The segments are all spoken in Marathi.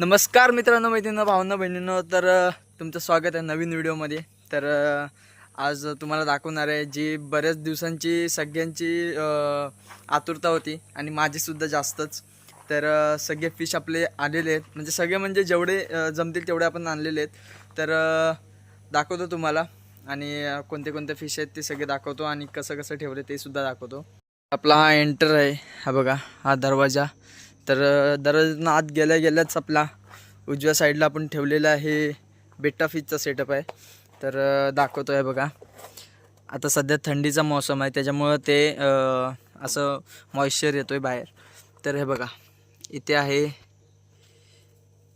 नमस्कार मित्रांनो मैत्रिणींनो भावना बहिणींनो तर तुमचं स्वागत आहे नवीन व्हिडिओमध्ये. तर आज तुम्हाला दाखवणार आहे जी बऱ्याच दिवसांची सगळ्यांची आतुरता होती आणि माझीसुद्धा जास्तच. तर सगळे फिश आपले आलेले आहेत. म्हणजे सगळे म्हणजे जेवढे जमतील तेवढे आपण आणलेले आहेत. तर दाखवतो तुम्हाला आणि कोणते कोणते फिश आहेत ते सगळे दाखवतो आणि कसं कसं ठेवले ते सुद्धा दाखवतो. आपला हा एंटर आहे. हा बघा हा दरवाजा. तर अ, आत गेल्या गेल्याच आपला उजव्या साईडला आपण ठेवलेला आहे बेटा फिशचा सेटअप आहे. तर दाखवतो आहे बघा. आता सध्या थंडीचा मौसम आहे त्याच्यामुळं ते असं मॉइश्चर येतो आहे बाहेर. तर हे बघा इथे आहे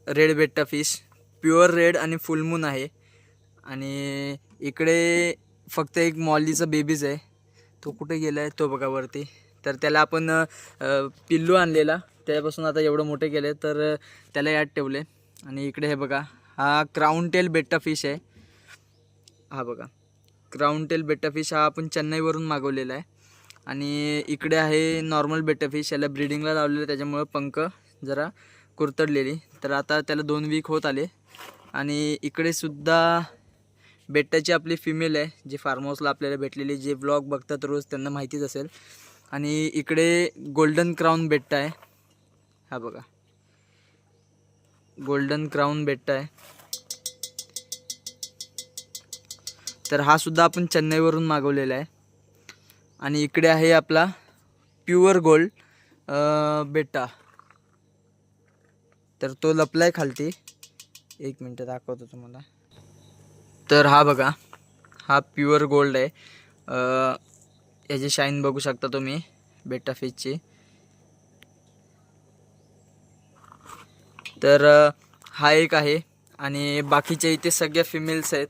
red betta fish pure red आणि फुलमून आहे. आणि इकडे फक्त एक मॉलीचा बेबीज आहे. तो कुठे गेला आहे तो बघा वरती. तर त्याला आपण पिल्लू आणलेला. त्यापासून आता एवढं मोठे केले तर त्याला यात ठेवले. आणि इकडे हे बघा हा क्राऊन टेल बेट्टा फिश आहे. हा बघा क्राऊन टेल बेट्टा फिश हा आपण चेन्नईवरून मागवलेला आहे. आणि इकडे आहे नॉर्मल बेट्टा फिश याला ब्रिडिंगला लावलेलं त्याच्यामुळं पंख जरा कुरतडलेली. तर आता त्याला दोन वीक होत आले. आणि इकडे सुद्धा बेट्टाची आपली फिमेल आहे जी फार्म हाऊसला आपल्याला भेटलेली जे ब्लॉग बघतात रोज त्यांना माहितीच असेल. आणि इकडे गोल्डन क्राऊन बेट्टा आहे. हा बघा. गोल्डन क्राऊन बेट्टा आहे तर हा सुद्धा आपण चेन्नईवरून मागवलेला आहे. आणि इकडे आहे आपला प्युअर गोल्ड बेट्टा तर तो लपलाय खालती. एक मिनटं दाखवतो तुम्हाला. तर हा बघा हा प्युअर गोल्ड आहे. याची शाईन बघू शकता तुम्ही बेटा फिशची तर हा एक आहे. आणि बाकीच्या इथे सगळ्या फिमेल्स आहेत.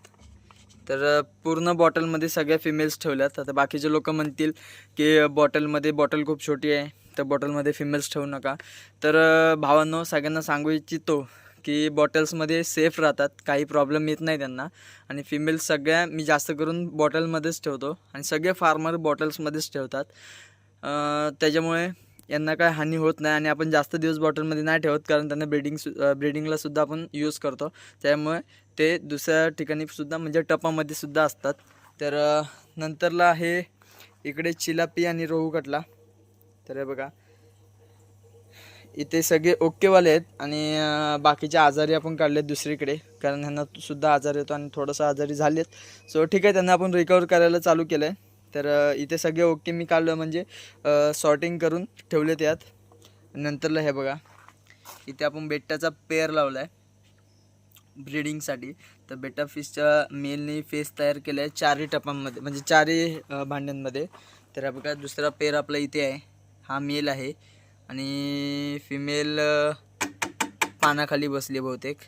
तर पूर्ण बॉटलमध्ये सगळ्या फिमेल्स ठेवल्यात. आता बाकीचे लोक म्हणतील की बॉटलमध्ये बॉटल खूप छोटी आहे. तर बॉटलमध्ये फिमेल्स ठेवू नका. तर भावांनो सगळ्यांना सांगू इच्छितो की बॉटल्समध्ये सेफ राहतात. काही प्रॉब्लेम येत नाही त्यांना. आणि फिमेल्स सगळ्या मी जास्त करून बॉटलमध्येच ठेवतो. आणि सगळे फार्मर बॉटल्समध्येच ठेवतात. त्याच्यामुळे यांना काय हानी होत नाही आणि आपण जास्त दिवस बॉटलमध्ये नाही ठेवत कारण त्यांना ब्रिडिंग सु ब्रिडिंगला सुद्धा आपण यूज करतो. त्यामुळे ते दुसऱ्या ठिकाणी सुद्धा म्हणजे टपामध्ये सुद्धा असतात. तर नंतरला आहे इकडे चिलापी आणि रोहू कटला. तर हे बघा. इथे सगळे ओकेवाले आहेत आणि बाकीचे आजारी आपण काढलेत दुसरीकडे. कारण ह्यांना सुद्धा आजार येतो आणि थोडंसं आजारी झालेत. सो ठीक आहे त्यांना आपण रिकवर करायला चालू केलं आहे तर इथे सगळे ओके. मी काल म्हणजे सॉर्टिंग करून ठेवले यात. नंतरला हे बघा. इथे आपण बेट्टाचा पेअर लावला आहे ब्रिडिंगसाठी तर बेटा फिशच्या मेलने फेस तयार केला आहे चारही टपांमध्ये. म्हणजे चारही भांड्यांमध्ये. तर बघा दुसरा पेअर आपला इथे आहे. हा मेल आहे. आणि फिमेल पानाखाली बसली बहुतेक.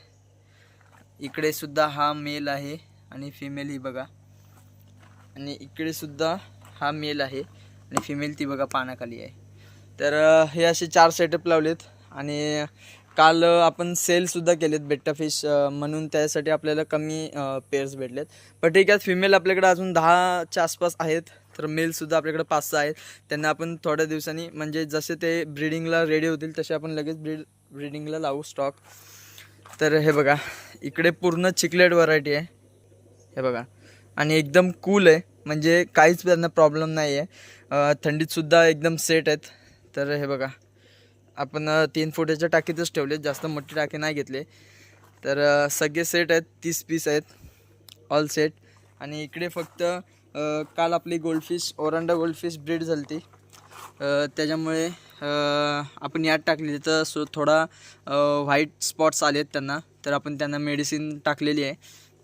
इकडे सुद्धा हा मेल आहे. आणि फिमेल ही बघा. आणि इकडे सुद्धा हा मेल आहे आणि फिमेल ती बघा पानाखाली आहे. तर हे असे चार सेटअप लावलेत आणि काल आपण सेलसुद्धा केलेत बेट्टा फिश म्हणून त्यासाठी आपल्याला कमी पेअर्स भेटलेत. पण ठीक आहे फिमेल आपल्याकडे अजून दहाच्या आसपास आहेत तर मेलसुद्धा आपल्याकडे पाच सहा आहेत. त्यांना आपण थोड्या दिवसांनी म्हणजे जसे ते ब्रीडिंगला रेडी होतील तसे आपण लगेच ब्रीड ब्रीडिंगला लावू स्टॉक तर हे बघा इकडे पूर्ण चिकलेट व्हरायटी आहे. हे बघा. आणि एकदम कूल आहे. म्हणजे काहीच त्यांना प्रॉब्लेम नाही आहे थंडीतसुद्धा एकदम सेट आहेत. तर हे बघा. आपण तीन फुटाच्या टाकीतच ठेवले जास्त मोठी टाकी नाही घेतले. तर सगळे सेट आहेत. तीस पीस आहेत. ऑल सेट आणि इकडे फक्त काल आपली गोल्डफिश ओरांडा गोल्डफिश ब्रीड झाली ती त्याच्यामुळे आपण यात टाकली तर सो थोडा व्हाईट स्पॉट्स आले आहेत त्यांना. तर आपण त्यांना मेडिसिन टाकलेली आहे.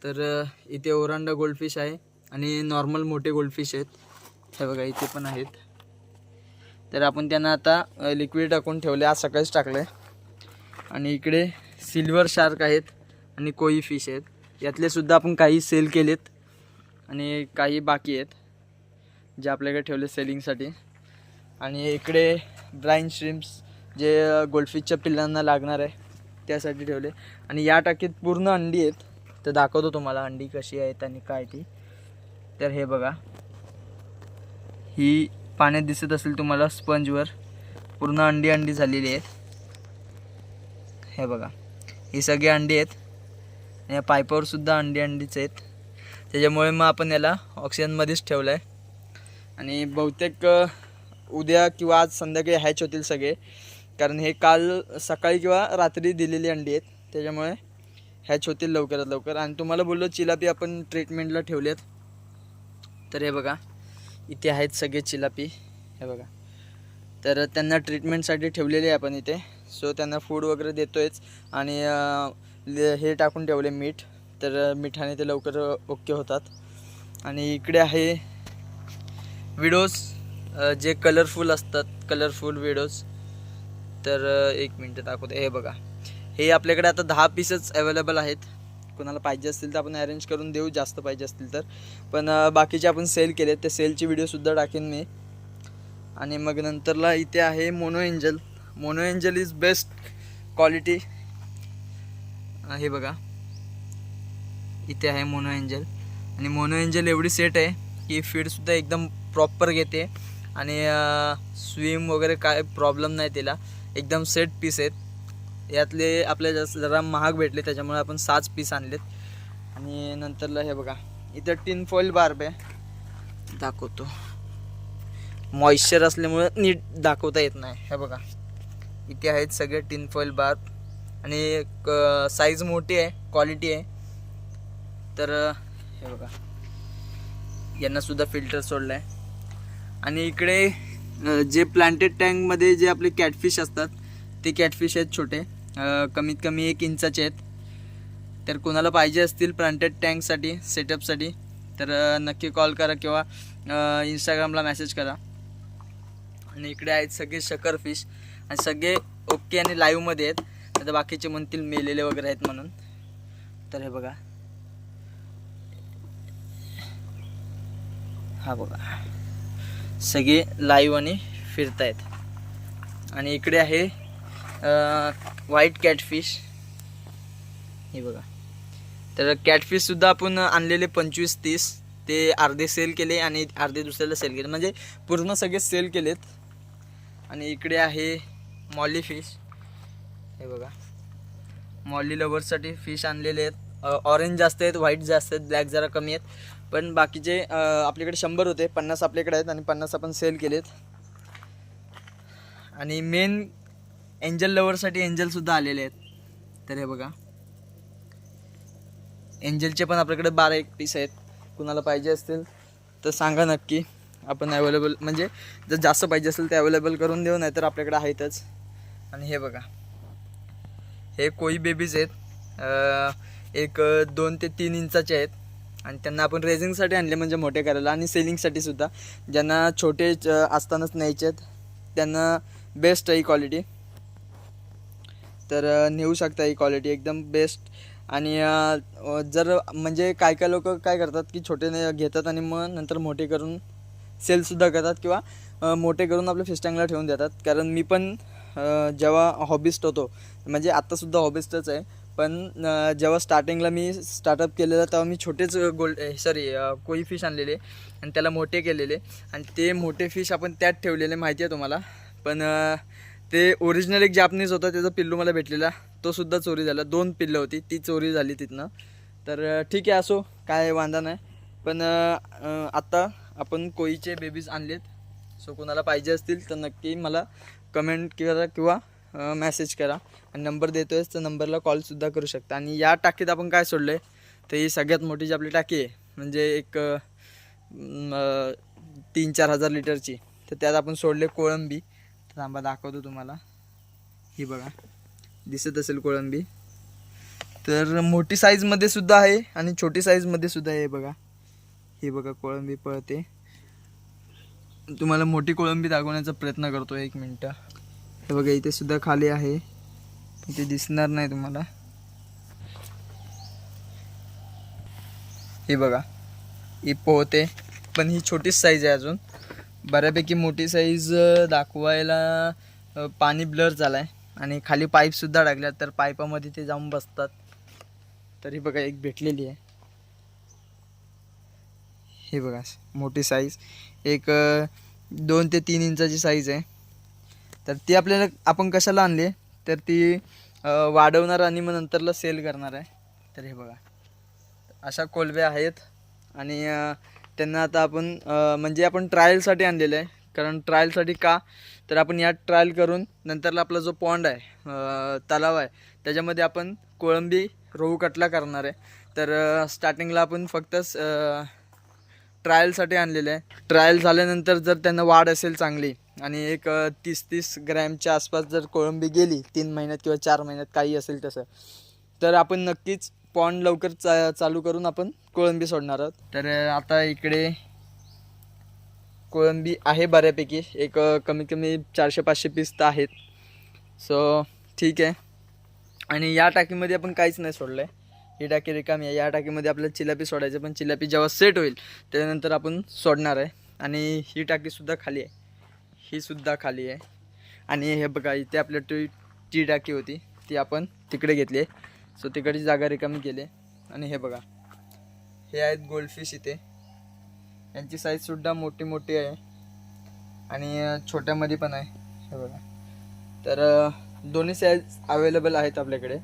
तर इथे ओरांडा गोल्डफिश आहे आणि नॉर्मल मोठे गोल्डफिश आहेत. हे बघा इथे पण आहेत. तर आपण त्यांना आता लिक्विड टाकून ठेवले. आज सकाळीच टाकले आणि इकडे सिल्वर शार्क आहेत आणि कोई फिश आहेत. यातले सुद्धा आपण काही सेल केलेत आणि काही बाकी आहेत जे आपल्याकडे ठेवले सेलिंगसाठी आणि इकडे ब्राईन श्रिम्स जे गोल्डफिशच्या पिल्लांना लागणार आहे त्यासाठी ठेवले. आणि या टाकीत पूर्ण अंडी आहेत. तर दाखवतो तुम्हाला अंडी कशी आहेत आणि काय ती. तर हे बघा. ही पाण्यात दिसत असेल तुम्हाला स्पंजवर. पूर्ण अंडी अंडी झालेली आहेत. हे बघा. ही सगळी अंडी आहेत. आणि या पाईपावर सुद्धा अंडी अंडीच आहेत. त्याच्यामुळे मग आपण याला ऑक्सिजनमध्येच ठेवलं आहे आणि बहुतेक उद्या किंवा आज संध्याकाळी हॅच होतील सगळे. कारण हे काल सकाळी किंवा रात्री दिलेली अंडी आहेत. त्याच्यामुळे हॅच होतील लवकरात लवकर. आणि तुम्हाला बोललो चिलापी आपण ट्रीटमेंटला ठेवलेत. तर हे बघा इथे आहेत सगळे चिलापी. हे बघा. तर त्यांना ट्रीटमेंटसाठी ठेवलेले आहे आपण इथे. सो त्यांना फूड वगैरे देतोयच. आणि ले- हे टाकून ठेवले मीठ. तर मिठाने ते लवकर ओके होतात. आणि इकडे आहे विडोज जे कलरफुल असतात. कलरफुल विडोज तर एक मिनटं दाखवते. हे बघा. हे आपल्याकडे आता दहा पीसच अवेलेबल आहेत. कोणाला पाहिजे असतील तर आपण अरेंज करून देऊ जास्त पाहिजे असतील तर. पण बाकीचे आपण सेल केले ते सेलची व्हिडिओसुद्धा टाकेन मी. आणि मग नंतरला इथे आहे mono angel mono angel is best quality हे बघा. इथे आहे मोनो एंजल आणि मोनो एंजल एवढी सेट आहे की फीडसुद्धा एकदम प्रॉपर घेते. आणि स्विम वगैरे काय प्रॉब्लेम नाही तिला. एकदम सेट पीस आहेत. यातले आपल्या जास्त जरा महाग भेटले त्याच्यामुळे आपण सात पीस आणलेत. आणि नंतरला हे बघा इथं टिन फॉईल बार्ब आहे. दाखवतो. मॉइश्चर असल्यामुळं नीट दाखवता येत नाही. हे बघा इथे आहेत सगळे टिन फॉईल बार आणि साईज मोठी आहे क्वालिटी आहे. तर हे बघा यांनासुद्धा फिल्टर सोडलं आहे आणि इकडे जे प्लांटेड टँकमध्ये जे आपले कॅटफिश असतात ते कॅटफिश आहेत छोटे. कमीत कमी एक इंचाचे आहेत. तर कोणाला पाहिजे असतील प्लांटेड टँकसाठी सेटअपसाठी तर नक्की कॉल करा किंवा इंस्टाग्रामला मेसेज करा. आणि इकडे आहेत सगळे शकर फिश आणि सगळे ओके आणि लाईव्हमध्ये आहेत. आता बाकीचे म्हणतील मेलेले वगैरे आहेत म्हणून. तर हे बघा. हा बघा. सगळे लाईव्ह आणि फिरतायत. आणि इकडे आहे व्हाईट कॅटफिश हे बघा. तर कॅटफिशसुद्धा आपण आणलेले पंचवीस तीस. ते अर्धे सेल केले आणि अर्धे दुसऱ्याला सेल केले. म्हणजे पूर्ण सगळे सेल केलेत. आणि इकडे आहे मॉली फिश. हे बघा. मॉली लवर्ससाठी फिश आणलेले आहेत. ऑरेंज जास्त आहेत व्हाईट जास्त आहेत ब्लॅक जरा कमी आहेत. पण बाकीचे आपल्याकडे शंभर होते. पन्नास आपल्याकडे आहेत आणि पन्नास आपण सेल केलेत. आणि मेन एंजल लवरसाठी एंजलसुद्धा आलेले आहेत. तर हे बघा. एंजलचे पण आपल्याकडे बारा एक पीस आहेत. कुणाला पाहिजे असतील तर सांगा नक्की. आपण अवेलेबल म्हणजे जर जास्त पाहिजे असेल ते अवेलेबल करून देऊ नाही तर आपल्याकडे आहेतच. आणि हे बघा. हे कोई बेबीज आहेत. एक दोन ते तीन इंचाचे आहेत. आणि त्यांना आपण रेझिंगसाठी आणले म्हणजे मोठे करायला. आणि सेलिंगसाठी सुद्धा. ज्यांना छोटे च- असतानाच न्यायचे आहेत. त्यांना बेस्ट आहे ही क्वालिटी तर नेऊ शकता ही क्वालिटी एकदम बेस्ट आणि जर म्हणजे काय काय लोक काय करतात की छोटे घेतात आणि मग नंतर मोठे करून सेलसुद्धा करतात किंवा मोठे करून आपल्या फिस्टँगला ठेवून देतात. कारण मी पण जेव्हा हॉबिस्ट होतो म्हणजे आत्तासुद्धा हॉबिस्टच आहे. पण जेव्हा स्टार्टिंगला मी स्टार्टअप केलेलं तेव्हा मी छोटेच गोल्ड सॉरी कोई फिश आणलेले आणि त्याला मोठे केलेले. आणि ते मोठे फिश आपण त्यात ठेवलेले माहिती आहे तुम्हाला. पण ते ओरिजिनल एक जापनीज होता त्याचा पिल्लू मला भेटलेला. तो सुद्धा चोरी झाला. दोन पिल्लं होती. ती चोरी झाली तिथनं. तर ठीक आहे असो. काय वांदा नाही. पण आत्ता आपण कोईचे बेबीज आणलेत. सो कोणाला पाहिजे असतील तर नक्की मला कमेंट करा किंवा मेसेज करा. आणि नंबर देतो आहेस तर नंबरला कॉलसुद्धा करू शकता. आणि या टाकीत आपण काय सोडलं आहे तर ही सगळ्यात मोठी जी आपली टाकी आहे म्हणजे एक तीन चार हजार लिटरची. तर त्यात आपण सोडले कोळंबी. थांबा दाखवतो तुम्हाला. ही बघा. दिसत असेल कोळंबी. तर मोठी साईजमध्ये सुद्धा आहे आणि छोटी साईजमध्ये सुद्धा आहे बघा. ही बघा कोळंबी पळते. तुम्हाला मोठी कोळंबी दाखवण्याचा प्रयत्न करतो एक मिनटं. हे बघा इथे सुद्धा खाली आहे. इथे दिसणार नाही तुम्हाला. हे बघा ही पोहते. पण ही छोटीच साईज आहे अजून. बऱ्यापैकी मोठी साईज दाखवायला पाणी ब्लर झालं आहे आणि खाली पाईपसुद्धा टाकल्या तर पाईपामध्ये ते जाऊन बसतात. तरी बघा एक भेटलेली आहे. हे बघा मोठी साईज एक दोन ते तीन इंचाची साईज आहे. तर ती आपल्याला आपण कशाला आणली? तर ती वाढवणार आणि मग नंतरला सेल करणार आहे. तर हे बघा. अशा कोलब्या आहेत. आणि त्यांना आता आपण म्हणजे आपण ट्रायलसाठी आणलेलं आहे. कारण ट्रायलसाठी का? तर आपण यात ट्रायल करून नंतरला आपला जो पॉन्ड आहे तलाव आहे त्याच्यामध्ये आपण कोळंबी रोहू कटला करणार आहे. तर स्टार्टिंगला आपण फक्त ट्रायलसाठी आणलेलं आहे. ट्रायल झाल्यानंतर जर त्यांना वाढ असेल चांगली आणि एक तीस तीस ग्रॅमच्या आसपास जर कोळंबी गेली तीन महिन्यात किंवा चार महिन्यात काही असेल तसं तर आपण नक्कीच पॉन्ड लवकर चा चालू करून आपण कोळंबी सोडणार आहोत. तर आता इकडे कोळंबी आहे बऱ्यापैकी. एक कमीत कमी चारशे पाचशे पीस तर आहेत. सो ठीक आहे. आणि या टाकीमध्ये आपण काहीच नाही सोडलं आहे ही टाकी रिकामी आहे. या टाकीमध्ये आपल्याला चिलापी सोडायचं पण चिलापी जेव्हा सेट होईल त्याच्यानंतर आपण सोडणार आहे. आणि ही टाकीसुद्धा खाली आहे. ही सुद्धा खाली आहे. आणि हे बघा इथे आपल्या टी टी टाकी होती. ती आपण तिकडे घेतली आहे. सो तिकडची जागा रिकामी केली. आणि हे बघा. हे आहेत गोल्डफिश इथे. यांची साईजसुद्धा मोठी मोठी आहे. आणि छोट्यामध्ये पण आहे. हे बघा. तर दोन्ही साईज अवेलेबल आहेत आपल्याकडे.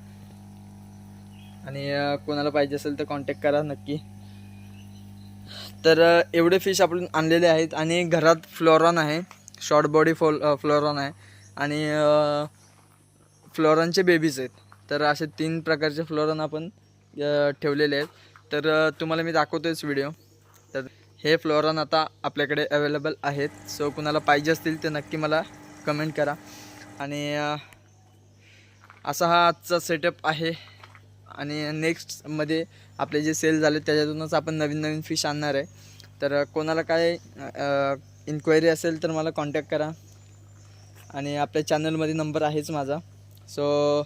आणि कोणाला पाहिजे असेल तर कॉन्टॅक्ट करा नक्की. तर एवढे फिश आपण आणलेले आहेत. आणि घरात फ्लोरॉन आहे. शॉर्ट बॉडी फॉल फ्लोरॉन आहे. आणि फ्लोरॉनचे बेबीज आहेत. तर असे तीन प्रकारचे फ्लोरॉन आपण ठेवलेले आहेत. तर तुम्हाला मी दाखवतोच व्हिडिओ तर हे फ्लोरन आता आपल्याकडे अवेलेबल आहेत. सो कुणाला पाहिजे असतील ते नक्की मला कमेंट करा. आणि असा हा आजचा सेटअप आहे. आणि नेक्स्टमध्ये आपले जे सेल झाले त्याच्यातूनच आपण नवीन नवीन फिश आणणार आहे. तर कोणाला काय इन्क्वायरी असेल तर मला कॉन्टॅक्ट करा. आणि आपल्या चॅनलमध्ये नंबर आहेच माझा. सो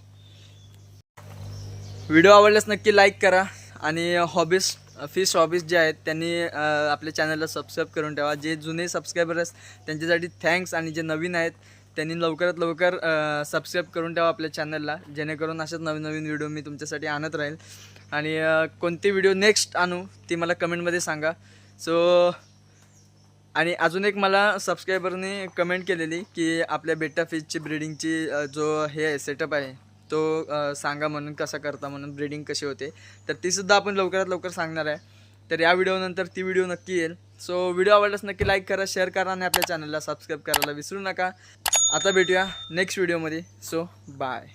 व्हिडिओ आवडल्यास नक्की लाईक करा आणि हॉबीज फिश हॉबीज जे आहेत त्यांनी आपल्या चॅनलला सबस्क्राईब करून ठेवा. जे जुने सबस्क्रायबर आहेत त्यांच्यासाठी थँक्स आणि जे नवीन आहेत त्यांनी लवकरात लवकर सबस्क्राईब करून ठेवा आपल्या चॅनलला. जेणेकरून अशाच नवीन नवीन व्हिडिओ मी तुमच्यासाठी आणत राहील. आणि कोणती कोणते व्हिडिओ नेक्स्ट आणू ती मला कमेंटमध्ये सांगा. सो आणि अजून एक मला सबस्क्रायबरने कमेंट केलेली की आपल्या बेटा फिशची ब्रिडिंगची जो हे आहे सेटअप आहे तो सांगा म्हणून कसा करता म्हणून ब्रिडिंग कशी होते. तर तीसुद्धा आपण लवकरात लवकर सांगणार आहे. तर या व्हिडिओनंतर ती व्हिडिओ नक्की येईल. सो व्हिडिओ आवडल्यास नक्की लाईक करा शेअर करा आणि आपल्या चॅनलला सबस्क्राईब करायला विसरू नका. आता भेटूया नेक्स्ट व्हिडिओमध्ये सो बाय